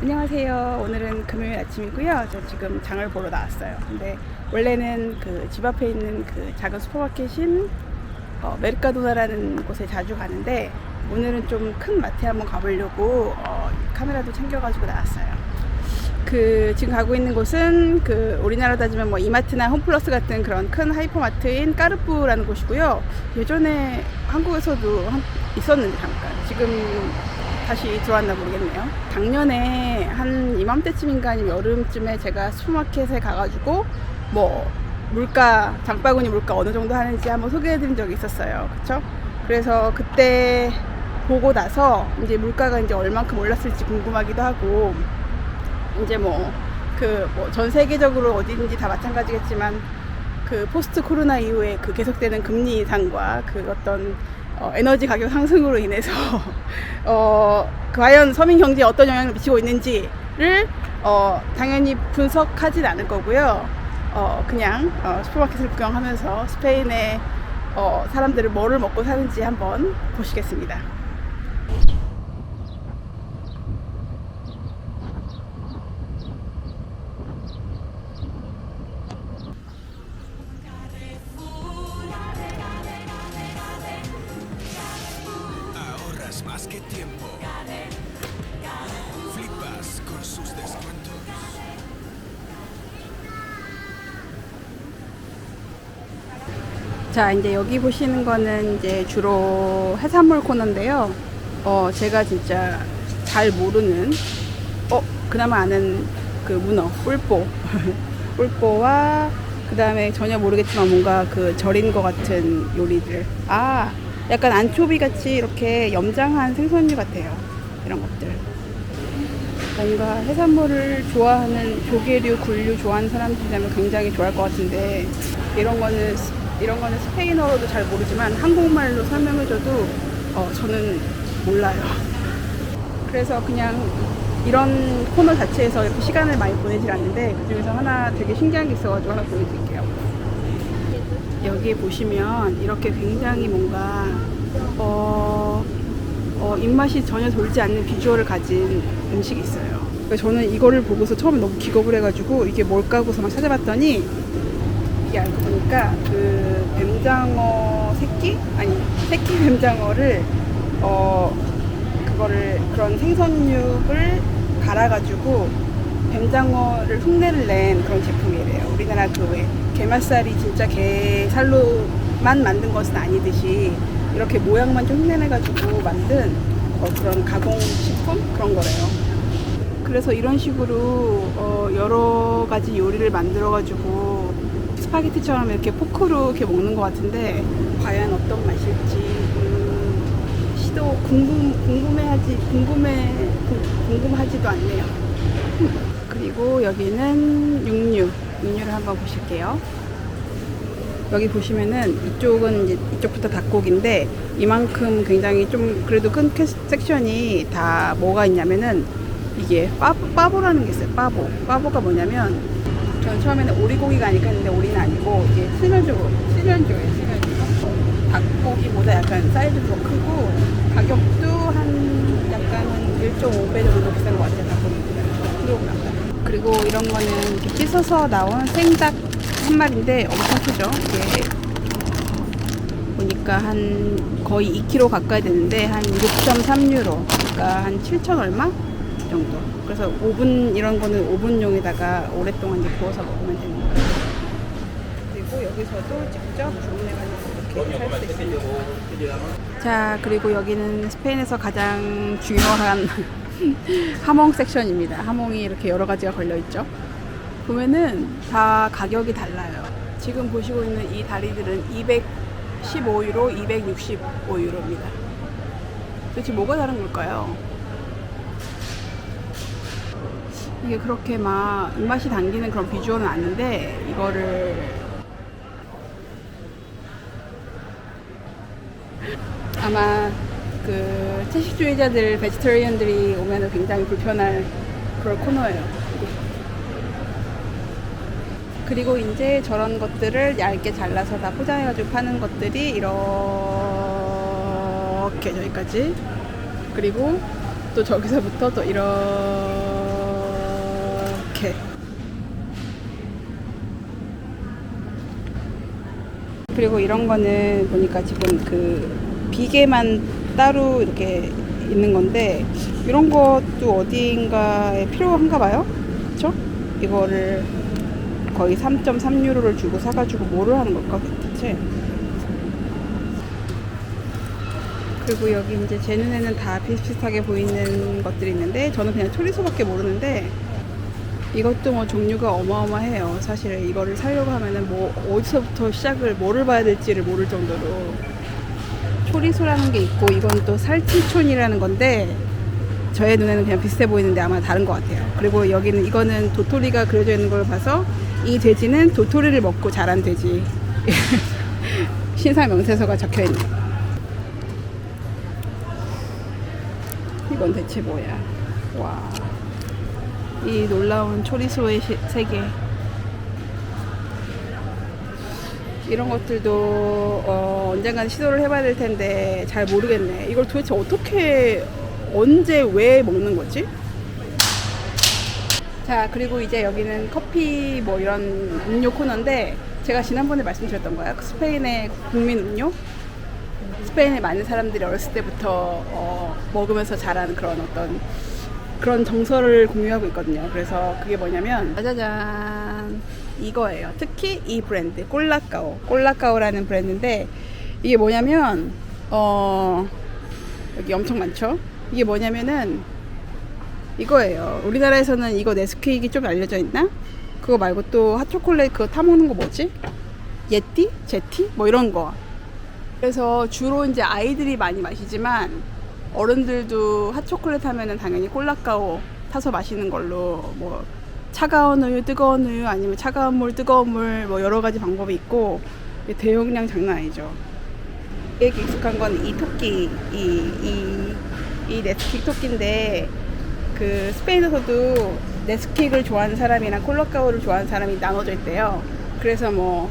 안녕하세요. 오늘은 금요일 아침이고요. 저 지금 장을 보러 나왔어요. 근데 원래는 그 집 앞에 있는 그 작은 슈퍼마켓인 어, 메르카도나라는 곳에 자주 가는데 오늘은 좀 큰 마트에 한번 가보려고 어, 카메라도 챙겨가지고 나왔어요. 그 지금 가고 있는 곳은 그 우리나라 따지면 뭐 이마트나 홈플러스 같은 그런 큰 하이퍼마트인 까르푸라는 곳이고요. 예전에 한국에서도 한- 있었는데 잠깐 지금 다시 들어왔나 모르겠네요. 작년에 한 이맘때쯤인가 아니면 여름쯤에 제가 슈퍼마켓에 가가지고 뭐 물가 장바구니 물가 어느 정도 하는지 한번 소개해드린 적이 있었어요. 그렇죠? 그래서 그때 보고 나서 이제 물가가 이제 얼만큼 올랐을지 궁금하기도 하고 이제 뭐 그 뭐 전 세계적으로 어디든지 다 마찬가지겠지만 그 포스트 코로나 이후에 그 계속되는 금리 인상과 그 어떤 어, 에너지 가격 상승으로 인해서 어, 과연 서민 경제에 어떤 영향을 미치고 있는지를 어, 당연히 분석하진 않을 거고요. 어, 그냥 어, 슈퍼마켓을 구경하면서 스페인의 어, 사람들은 뭐를 먹고 사는지 한번 보시겠습니다. 자, 이제 여기 보시는 거는 이제 주로 해산물 코너인데요. 어, 제가 진짜 잘 모르는, 어, 그나마 아는 그 문어, 뿔뽀. 뿔뽀와 그 다음에 전혀 모르겠지만 뭔가 그 절인 것 같은 요리들. 아, 약간 안초비 같이 이렇게 염장한 생선류 같아요. 이런 것들. 뭔가 해산물을 좋아하는 조개류, 굴류 좋아하는 사람들이라면 굉장히 좋아할 것 같은데 이런 거는 스- 이런 거는 스페인어로도 잘 모르지만 한국말로 설명해줘도 어, 저는 몰라요. 그래서 그냥 이런 코너 자체에서 이렇게 시간을 많이 보내질 않는데 그 중에서 하나 되게 신기한 게 있어가지고 하나 보여드릴게요. 여기에 보시면 이렇게 굉장히 뭔가 어, 어, 입맛이 전혀 돌지 않는 비주얼을 가진 음식이 있어요. 저는 이거를 보고서 처음에 너무 기겁을 해가지고 이게 뭘까 하고서 막 찾아봤더니 이게 알고 보니까 그 뱀장어 새끼? 아니 새끼 뱀장어를 어 그거를 그런 생선육을 갈아가지고 뱀장어를 흉내를 낸 그런 제품이래요. 우리나라 그왜 게맛살이 진짜 게 살로만 만든 것은 아니듯이 이렇게 모양만 좀 흉내내가지고 만든 어, 그런 가공식품 그런 거래요. 그래서 이런 식으로 어, 여러 가지 요리를 만들어가지고 스파게티처럼 이렇게 포크로 이렇게 먹는 것 같은데 과연 어떤 맛일지 음, 시도 궁금 궁금해하지 궁금해 궁- 궁금하지도 않네요. 그리고 여기는 육류 육류를 한번 보실게요. 여기 보시면은 이쪽은 이제 이쪽부터 닭고기인데 이만큼 굉장히 좀 그래도 큰 캐- 섹션이 다 뭐가 있냐면은 이게 빠보, 빠보라는 게 있어요. 빠보. 빠보가 뭐냐면 저는 처음에는 오리고기가 아닐까 했는데 오리는 아니고 이게 실면조 실면조예요. 실면조. 닭고기보다 약간 사이즈도 더 크고 가격도 한 약간 한 1.5배 정도 비싼 것 같아요. 닭고기보다. 킬로그램당. 그리고 이런 거는 이렇게 씻어서 나온 생닭 한 마리인데 엄청 크죠. 이게 보니까 한 거의 2kg 가까이 되는데 한 6.3유로 그러니까 한 7천 얼마 정도 그래서 오븐 이런 거는 오븐용에다가 오랫동안 이제 구워서 먹으면 되는 거예요 그리고 여기서도 직접 주문해 가지고 이렇게 살 수 있습니다 자 그리고 여기는 스페인에서 가장 중요한 하몽 섹션입니다 하몽이 이렇게 여러 가지가 걸려 있죠 보면은 다 가격이 달라요. 지금 보시고 있는 이 다리들은 215유로, 265유로입니다. 도대체 뭐가 다른 걸까요? 이게 그렇게 막 입맛이 당기는 그런 비주얼은 아닌데 이거를 아마 그 채식주의자들, 베지터리언들이 오면은 굉장히 불편할 그럴 코너예요. 그리고 이제 저런 것들을 얇게 잘라서 다 포장해가지고 파는 것들이 이렇게 저기까지 그리고 또 저기서부터 또 이렇게 그리고 이런 거는 보니까 지금 그 비계만 따로 이렇게 있는 건데 이런 것도 어딘가에 필요한가 봐요. 그쵸? 이거를 거의 3.3유로를 주고 사가지고 뭐를 하는 걸까 대체? 그리고 여기 이제 제 눈에는 다 비슷비슷하게 보이는 것들이 있는데 저는 그냥 초리소밖에 모르는데 이것도 뭐 종류가 어마어마해요. 사실 이거를 사려고 하면은 뭐 어디서부터 시작을 뭐를 봐야 될지를 모를 정도로 초리소라는 게 있고 이건 또 살치촌이라는 건데 저의 눈에는 그냥 비슷해 보이는데 아마 다른 것 같아요. 그리고 여기는 이거는 도토리가 그려져 있는 걸 봐서 이 돼지는 도토리를 먹고 자란 돼지. 신상 명세서가 적혀 있네. 이건 대체 뭐야? 와. 이 놀라운 초리소의 시- 세계. 이런 것들도 어, 언젠간 시도를 해봐야 될 텐데 잘 모르겠네. 이걸 도대체 어떻게 언제 왜 먹는 거지? 자 그리고 이제 여기는 커피 뭐 이런 음료 코너인데 제가 지난번에 말씀드렸던 거야. 그 스페인의 국민 음료. 스페인에 많은 사람들이 어렸을 때부터 어, 먹으면서 자란 그런 어떤 그런 정서를 공유하고 있거든요. 그래서 그게 뭐냐면 짜자잔 이거예요. 특히 이 브랜드 꼴라까오 꼴라까오라는 브랜드인데 이게 뭐냐면 어 여기 엄청 많죠. 이게 뭐냐면은 이거예요. 우리나라에서는 이거 네스퀴ik이 좀 알려져 있나? 그거 말고 또 핫초콜릿 그거 타 먹는 거 뭐지? 예티? 제티? 뭐 이런 거. 그래서 주로 이제 아이들이 많이 마시지만 어른들도 핫초콜릿 하면은 당연히 콜라까오 타서 마시는 걸로 뭐 차가운 우유, 뜨거운 우유 아니면 차가운 물, 뜨거운 물 뭐 여러 가지 방법이 있고 대용량 장난 아니죠. 이게 익숙한 건 이 토끼, 이, 이, 이 네스킥 토끼인데 그 스페인에서도 네스킥을 좋아하는 사람이랑 콜라까오를 좋아하는 사람이 나눠져 있대요. 그래서 뭐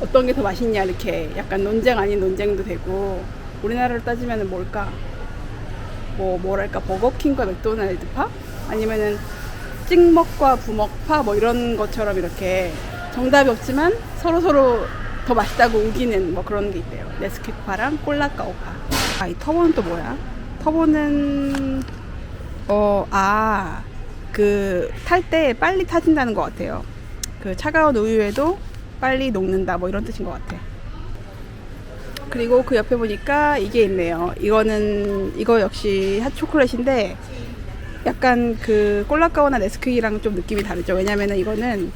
어떤 게 더 맛있냐 이렇게 약간 논쟁 아닌 논쟁도 되고 우리나라로 따지면 뭘까? 뭐 뭐랄까 버거킹과 맥도날드파? 아니면은 찍먹과 부먹파 뭐 이런 것처럼 이렇게 정답이 없지만 서로 서로 더 맛있다고 우기는 뭐 그런 게 있대요. 네스킥파랑 콜라까오파. 아 이 터보는 또 뭐야? 터보는 어아그 탈 때 빨리 타진다는 것 같아요. 그 차가운 우유에도 빨리 녹는다 뭐 이런 뜻인 것 같아. 그리고 그 옆에 보니까 이게 있네요. 이거는 이거 역시 핫초콜릿인데 약간 그 콜라까오나 네스퀴랑 좀 느낌이 다르죠. 왜냐면은 이거는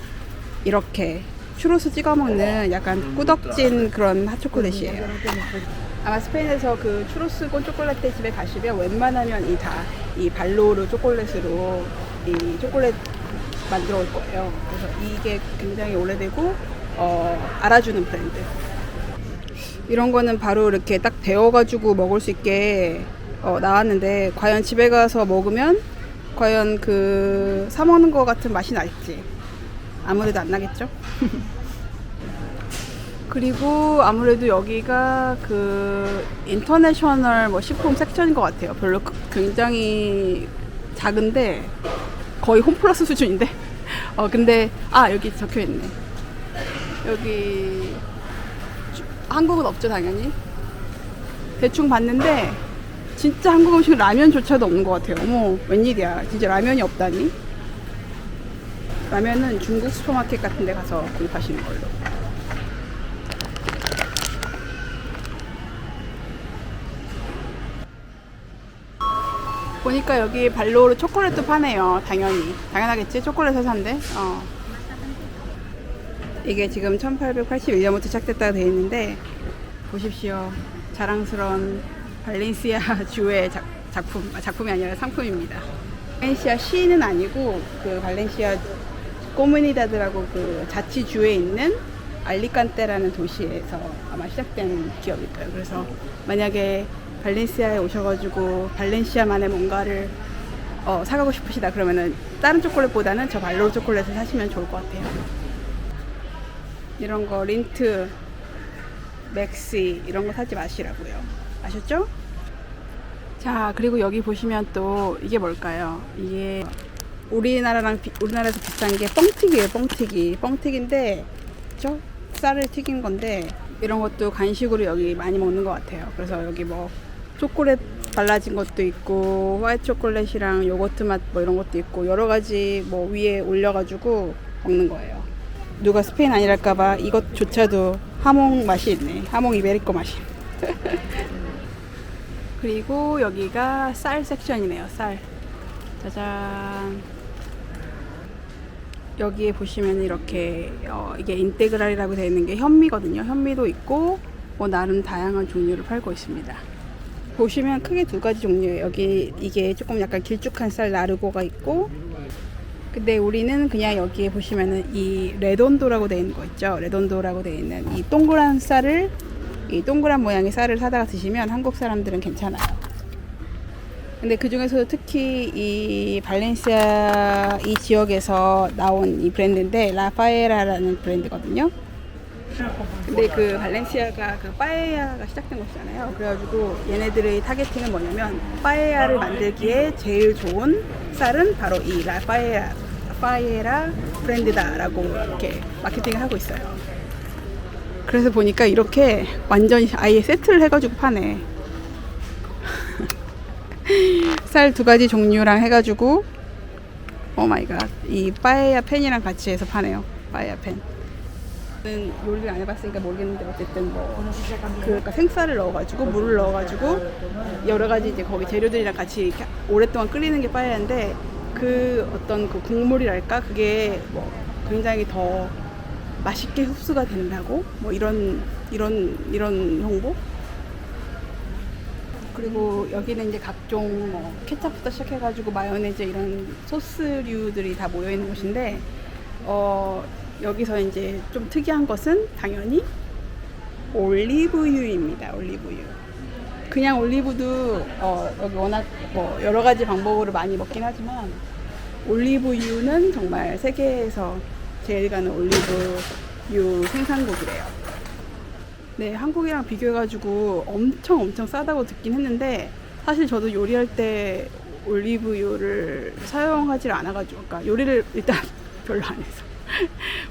이렇게 추로스 찍어 먹는 약간 꾸덕진 그런 핫초콜릿이에요. 아마 스페인에서 그 추로스 콘 초콜릿 집에 가시면 웬만하면 이 다 이 발로르 초콜릿으로 이 초콜릿 만들어 올 거예요. 그래서 이게 굉장히 오래되고 어, 알아주는 브랜드. 이런 거는 바로 이렇게 딱 데워가지고 먹을 수 있게 어, 나왔는데 과연 집에 가서 먹으면 과연 그 사 먹는 거 같은 맛이 날지 아무래도 안 나겠죠. 그리고 아무래도 여기가 그 인터내셔널 뭐 식품 섹션인 것 같아요. 별로 크- 굉장히 작은데 거의 홈플러스 수준인데. 어 근데 아 여기 적혀 있네. 여기 주- 한국은 없죠 당연히. 대충 봤는데 진짜 한국 음식 라면조차도 없는 것 같아요. 어머 웬일이야. 진짜 라면이 없다니. 라면은 중국 슈퍼마켓 같은 데 가서 구입하시는 걸로. 보니까 여기 발로르 초콜릿도 파네요. 당연히. 당연하겠지. 초콜릿 회사인데. 어. 이게 지금 1881년부터 시작됐다고 되어 있는데 보십시오. 자랑스러운 발렌시아 주의 작, 작품, 아, 작품이 아니라 상품입니다. 발렌시아 시는 아니고 그 발렌시아 꼬무니다드라고 그 자치 주에 있는 알리칸테라는 도시에서 아마 시작된 기업일 거예요. 그래서 만약에 발렌시아에 오셔가지고 발렌시아만의 뭔가를 어, 사가고 싶으시다 그러면은 다른 초콜릿보다는 저 발로 초콜릿을 사시면 좋을 것 같아요. 이런 거 린트, 맥시 이런 거 사지 마시라고요. 아셨죠? 자 그리고 여기 보시면 또 이게 뭘까요? 이게 우리나라랑 비- 우리나라에서 비싼 게 뻥튀기예요. 뻥튀기. 뻥튀기인데 저 쌀을 튀긴 건데 이런 것도 간식으로 여기 많이 먹는 것 같아요. 그래서 여기 뭐 초콜릿 발라진 것도 있고 화이트 초콜릿이랑 요거트 맛 뭐 이런 것도 있고 여러 가지 뭐 위에 올려가지고 먹는 거예요. 누가 스페인 아니랄까봐 이것조차도 하몽 맛이 있네. 하몽 이베리코 맛이. 그리고 여기가 쌀 섹션이네요. 쌀. 짜잔. 여기에 보시면 이렇게 어, 이게 인테그랄이라고 되어 있는 게 현미거든요. 현미도 있고 뭐 나름 다양한 종류를 팔고 있습니다. 보시면 크게 두 가지 종류예요. 여기 이게 조금 약간 길쭉한 쌀 나르고가 있고 근데 우리는 그냥 여기에 보시면은 이 레돈도라고 되어 있는 거 있죠. 레돈도라고 되어 있는 이 동그란 쌀을 이 동그란 모양의 쌀을 사다가 드시면 한국 사람들은 괜찮아요. 근데 그 중에서도 특히 이 발렌시아 이 지역에서 나온 이 브랜드인데 라파에라라는 브랜드거든요. 근데 그 발렌시아가 그 빠에야가 시작된 곳이잖아요. 그래가지고 얘네들의 타겟팅은 뭐냐면 빠에야를 만들기에 제일 좋은 쌀은 바로 이 라파에라 파에라 브랜드다라고 이렇게 마케팅을 하고 있어요. 그래서 보니까 이렇게 완전히 아예 세트를 해가지고 파네. 쌀 두 가지 종류랑 해가지고 오 마이 갓. 이 빠에야 펜이랑 같이 해서 파네요. 빠에야 펜. 저는 요리를 안 해봤으니까 모르겠는데 어쨌든 뭐 그러니까 생쌀을 넣어가지고 물을 넣어가지고 여러 가지 이제 거기 재료들이랑 같이 오랫동안 끓이는 게 빠에야인데 그 어떤 그 국물이랄까 그게 뭐 굉장히 더 맛있게 흡수가 된다고 뭐 이런 이런 이런 홍보 그리고 여기는 이제 각종 뭐 케찹부터 시작해가지고 마요네즈 이런 소스류들이 다 모여 있는 곳인데 어 여기서 이제 좀 특이한 것은 당연히 올리브유입니다. 올리브유. 그냥 올리브도 어 여기 워낙 뭐 여러 가지 방법으로 많이 먹긴 하지만 올리브유는 정말 세계에서 제일 가는 올리브유 생산국이래요. 네, 한국이랑 비교해가지고 엄청 엄청 싸다고 듣긴 했는데 사실 저도 요리할 때 올리브유를 사용하지 않아가지고, 그러니까 요리를 일단 별로 안 해서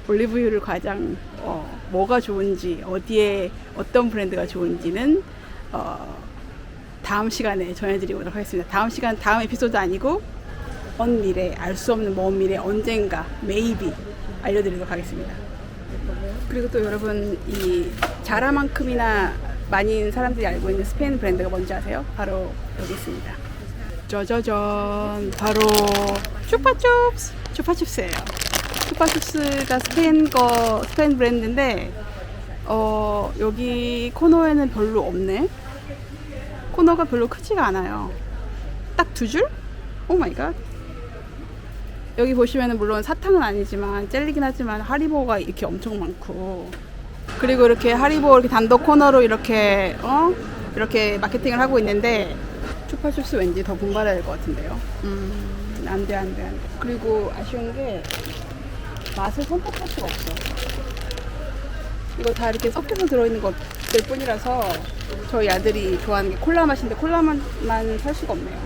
올리브유를 가장 어, 뭐가 좋은지 어디에 어떤 브랜드가 좋은지는 어, 다음 시간에 전해드리도록 하겠습니다. 다음 시간 다음 에피소드 아니고 먼 미래 알 수 없는 먼 미래 언젠가 maybe 알려드리도록 하겠습니다. 그리고 또 여러분 이 자라만큼이나 많은 사람들이 알고 있는 스페인 브랜드가 뭔지 아세요? 바로 여기 있습니다. 짜자잔 바로 추파춥스 추파춥스예요. 추파춥스가 스페인 거 스페인 브랜드인데 어 여기 코너에는 별로 없네. 코너가 별로 크지가 않아요. 딱 두 줄? 오 마이 갓. 여기 보시면은 물론 사탕은 아니지만 젤리긴 하지만 하리보가 이렇게 엄청 많고 그리고 이렇게 하리보 이렇게 단독 코너로 이렇게 어 이렇게 마케팅을 하고 있는데 추파춥스 왠지 더 분발해야 될 것 같은데요. 음, 안 돼, 안 돼, 안 돼. 그리고 아쉬운 게 맛을 선택할 수가 없어. 이거 다 이렇게 섞여서 들어있는 것들 뿐이라서 저희 아들이 좋아하는 게 콜라 맛인데 콜라만 살 수가 없네요.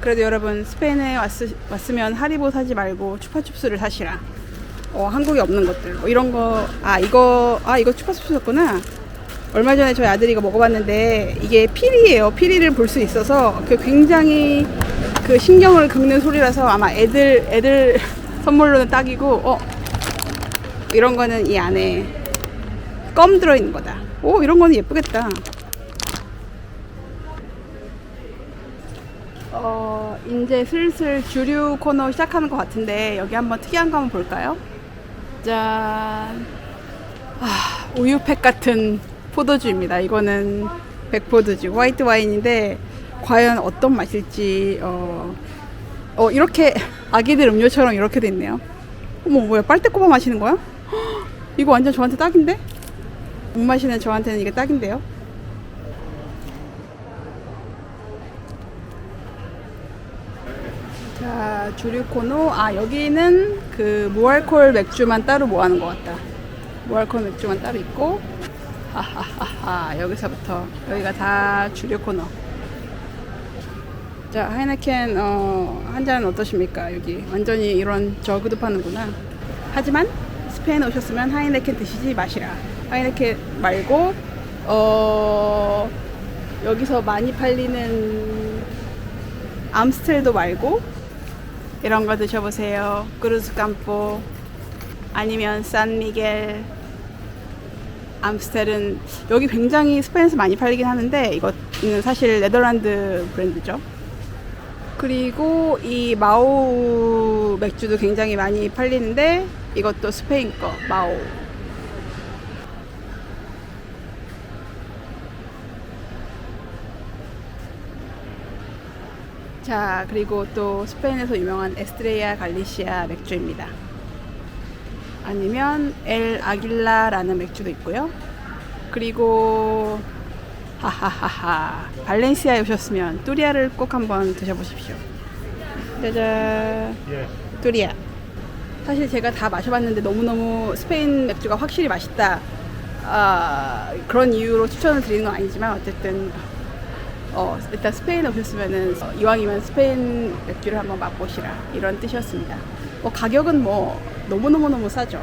그래도 여러분 스페인에 왔, 왔으면 하리보 사지 말고 추파춥스를 사시라. 어, 한국에 없는 것들 뭐 이런 거 아 이거 아 이거 추파춥스였구나. 얼마 전에 저희 아들이 이거 먹어봤는데 이게 피리예요. 피리를 볼 수 있어서 그 굉장히 그 신경을 긁는 소리라서 아마 애들 애들 선물로는 딱이고 어 이런 거는 이 안에 껌 들어있는 거다. 오 이런 거는 예쁘겠다. 어, 이제 슬슬 주류 코너 시작하는 것 같은데 여기 한번 특이한 거 한번 볼까요? 짠. 아, 우유팩 같은 포도주입니다. 이거는 백포도주, 화이트 와인인데 과연 어떤 맛일지 어, 어 이렇게 아기들 음료처럼 이렇게 돼 있네요. 어머 뭐야 빨대 꼽아 마시는 거야? 헉, 이거 완전 저한테 딱인데? 못 마시는 저한테는 이게 딱인데요. 자, 주류 코너. 아, 여기는 그 무알콜 맥주만 따로 모아놓은 것 같다. 무알콜 맥주만 따로 있고. 하하하하. 여기서부터. 여기가 다 주류 코너. 자, 하이네켄, 어, 한 잔은 어떠십니까? 여기. 완전히 이런 저그도 파는구나. 하지만 스페인 오셨으면 하이네켄 드시지 마시라. 하이네켄 말고 어 여기서 많이 팔리는 암스텔도 말고 이런 거 드셔보세요. 크루스 깜포 아니면 산 미겔 암스텔은 여기 굉장히 스페인에서 많이 팔리긴 하는데 이거는 사실 네덜란드 브랜드죠. 그리고 이 마오 맥주도 굉장히 많이 팔리는데 이것도 스페인 거 마오. 자 그리고 또 스페인에서 유명한 에스트레야 갈리시아 맥주입니다. 아니면 엘 아길라라는 맥주도 있고요. 그리고 하하하하 발렌시아에 오셨으면 뚜리아를 꼭 한번 드셔보십시오. 짜잔 뚜리아. 사실 제가 다 마셔봤는데 너무너무 스페인 맥주가 확실히 맛있다. 아, 그런 이유로 추천을 드리는 건 아니지만 어쨌든 어, 일단 스페인에 오셨으면은 어, 이왕이면 스페인 맥주를 한번 맛보시라 이런 뜻이었습니다. 뭐 가격은 뭐 너무 너무 너무 싸죠.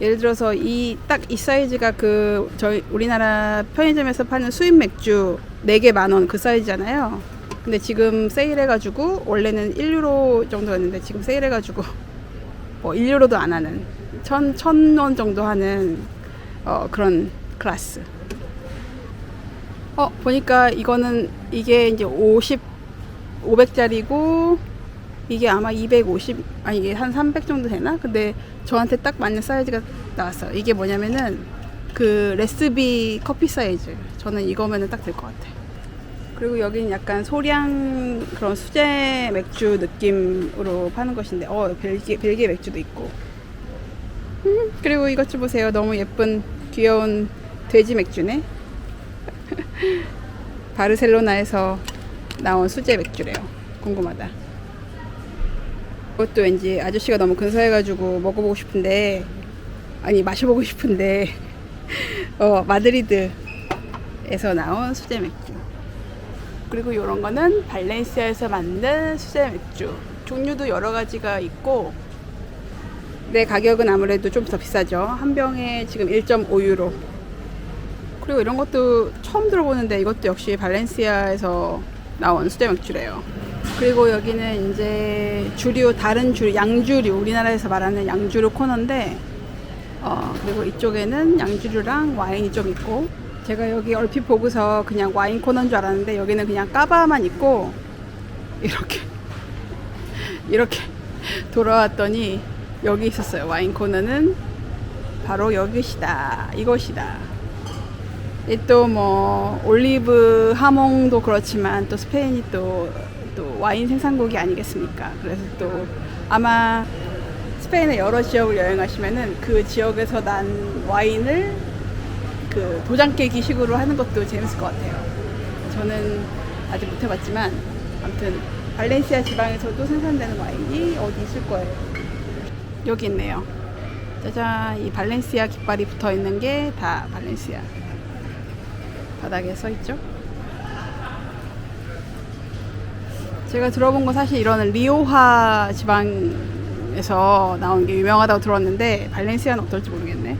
예를 들어서 이 딱 이 사이즈가 그 저희 우리나라 편의점에서 파는 수입 맥주 4개 만 원 그 사이즈잖아요. 근데 지금 세일해가지고 원래는 1유로 정도였는데 지금 세일해가지고 뭐 1유로도 안 하는 천, 천 원 정도 하는 어, 그런 클래스. 어, 보니까 이거는 이게 이제 50, 500짜리고 이게 아마 250, 아니 이게 한 300 정도 되나? 근데 저한테 딱 맞는 사이즈가 나왔어요. 이게 뭐냐면은 그 레스비 커피 사이즈. 저는 이거면은 딱 될 것 같아. 그리고 여기는 약간 소량 그런 수제 맥주 느낌으로 파는 것인데, 어, 벨기에, 벨기에 맥주도 있고. 음, 그리고 이것 좀 보세요. 너무 예쁜 귀여운 돼지 맥주네. 바르셀로나에서 나온 수제 맥주래요. 궁금하다. 그것도 왠지 아저씨가 너무 근사해가지고 먹어보고 싶은데, 아니, 마셔보고 싶은데, 어, 마드리드에서 나온 수제 맥주. 그리고 이런 거는 발렌시아에서 만든 수제 맥주. 종류도 여러 가지가 있고, 내 가격은 아무래도 좀 더 비싸죠. 한 병에 지금 1.5유로. 그리고 이런 것도 처음 들어보는데 이것도 역시 발렌시아에서 나온 수제 맥주래요. 그리고 여기는 이제 주류 다른 주류 양주류 우리나라에서 말하는 양주류 코너인데 어 그리고 이쪽에는 양주류랑 와인이 좀 있고 제가 여기 얼핏 보고서 그냥 와인 코너인 줄 알았는데 여기는 그냥 까바만 있고 이렇게 이렇게 돌아왔더니 여기 있었어요 와인 코너는 바로 여기시다 이것이다 또 뭐 올리브 하몽도 그렇지만 또 스페인이 또, 또 와인 생산국이 아니겠습니까? 그래서 또 아마 스페인의 여러 지역을 여행하시면은 그 지역에서 난 와인을 그 도장 깨기 식으로 하는 것도 재밌을 것 같아요. 저는 아직 못 해봤지만 아무튼 발렌시아 지방에서도 생산되는 와인이 어디 있을 거예요. 여기 있네요. 짜잔, 이 발렌시아 깃발이 붙어 있는 게 다 발렌시아. 바닥에 써 있죠. 제가 들어본 건 사실 이런 리오하 지방에서 나온 게 유명하다고 들었는데 발렌시아는 어떨지 모르겠네.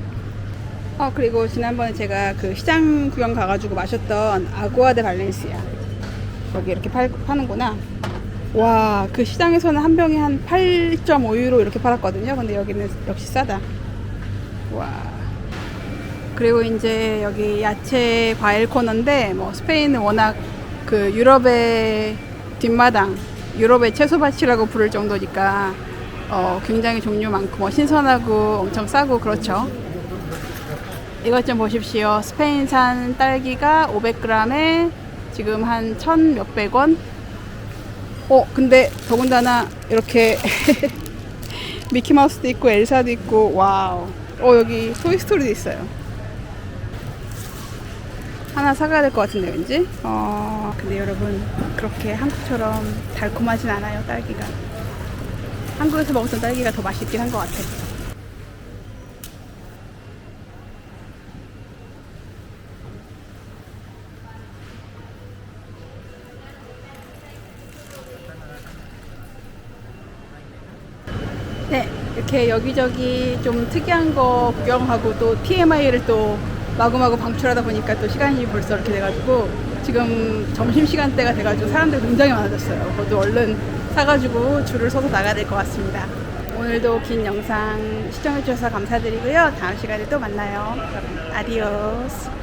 어 그리고 지난번에 제가 그 시장 구경 가가지고 마셨던 아구아 데 발렌시아 여기 이렇게 팔, 파는구나. 와 그 시장에서는 한 병에 한 8.5유로 이렇게 팔았거든요. 근데 여기는 역시 싸다. 와. 그리고 이제 여기 야채 과일 코너인데 뭐 스페인은 워낙 그 유럽의 뒷마당 유럽의 채소밭이라고 부를 정도니까 어 굉장히 종류 많고 뭐 신선하고 엄청 싸고 그렇죠. 이것 좀 보십시오. 스페인산 딸기가 500g에 지금 한천 몇백 원. 어 근데 더군다나 이렇게 미키마우스도 있고 엘사도 있고 와우. 어 여기 토이스토리도 있어요. 하나 사가야 될 것 같은데 왠지. 어 근데 여러분 그렇게 한국처럼 달콤하진 않아요 딸기가. 한국에서 먹었던 딸기가 더 맛있긴 한 것 같아. 네, 이렇게 여기저기 좀 특이한 거 구경하고 또 TMI를 또 마구마구 방출하다 보니까 또 시간이 벌써 이렇게 돼가지고 지금 점심시간 때가 돼가지고 사람들이 굉장히 많아졌어요. 저도 얼른 사가지고 줄을 서서 나가야 될 것 같습니다. 오늘도 긴 영상 시청해주셔서 감사드리고요. 다음 시간에 또 만나요. 그럼 아디오스.